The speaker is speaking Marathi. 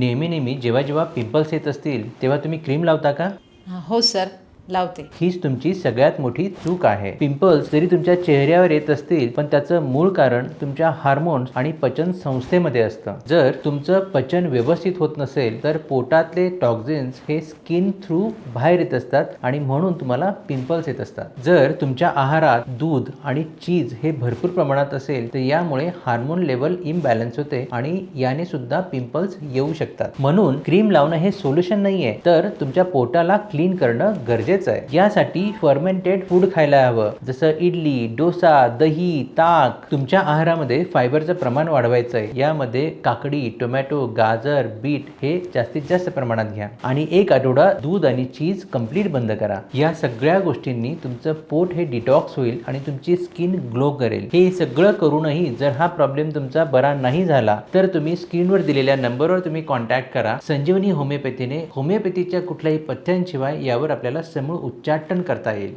नेहमी नेहमी जेव्हा जेव्हा पिंपल्स येत असतील तेव्हा तुम्ही क्रीम लावता का? हो सर लावते. हीच तुमची सगळ्यात मोठी चूक आहे. पिंपल्स जरी तुमच्या चेहऱ्यावर येत असतील पण त्याचं मूळ कारण तुमच्या हार्मोन्स आणि पचन संस्थेमध्ये असतं. जर तुमचं पचन व्यवस्थित होत नसेल तर पोटातले टॉक्झिन्स हे स्किन थ्रू बाहेर येत असतात आणि म्हणून तुम्हाला पिंपल्स येत असतात. जर तुमच्या आहारात दूध आणि चीज हे भरपूर प्रमाणात असेल तर यामुळे हार्मोन लेवल इम्बॅलन्स होते आणि याने सुद्धा पिंपल्स येऊ शकतात. म्हणून क्रीम लावणं हे सोल्युशन नाहीये. तर तुमच्या पोटाला क्लीन करणं गरजेचं आहे. यासाठी फर्मेंटेड फूड खायला हवं. जसं इडली डोसा दही ताक. तुमच्या आहारामध्ये फायबरचं प्रमाण वाढवायचं आहे. यामध्ये काकडी टोमॅटो गाजर बीट हे जास्तीत जास्त प्रमाणात घ्या. आणि एक आठवडा दूध आणि चीज कंप्लीट बंद करा. या सगळ्या गोष्टींनी तुमचं पोट हे डिटॉक्स होईल आणि तुमची स्किन ग्लो करेल. हे सगळं करूनही जर हा प्रॉब्लेम तुमचा बरा नाही झाला तर तुम्ही स्क्रीनवर दिलेल्या नंबरवर तुम्ही कॉन्टॅक्ट करा. संजीवनी होमिओपॅथीने होमिओपॅथीच्या कुठल्याही पथ्यांशिवाय यावर आपल्याला समूळ उच्चाटन करता येईल.